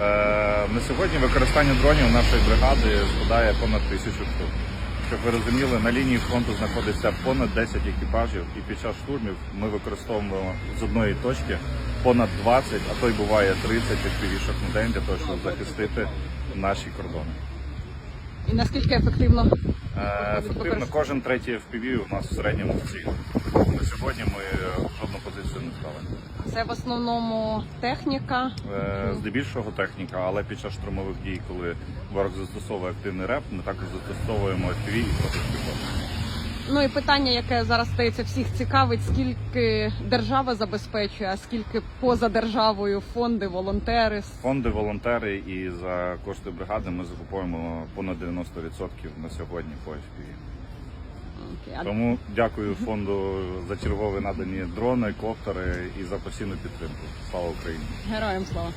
Е, на сьогодні використання дронів нашої бригади складає понад тисячу штук. Щоб ви розуміли, на лінії фронту знаходиться понад 10 екіпажів, і під час штурмів ми використовуємо з одної точки понад 20, а то й буває 30 FPV-шок на день для того, щоб захистити наші кордони. І наскільки ефективно? Е, Ефективно кожен третій FPV у нас в середньому в цілі. Це в основному техніка. Е, Здебільшого техніка, але під час штурмових дій, коли ворог застосовує активний реп, ми також застосовуємо FPV і протипіхоту. Ну і питання, яке зараз стається всіх цікавить, скільки держава забезпечує, а скільки поза державою фонди, волонтери. Фонди, волонтери і за кошти бригади ми закуповуємо понад 90% на сьогодні по FPV. Окей, Тому дякую фонду за чергові надані дрони, коптери і за постійну підтримку. Слава Україні! Героям слава.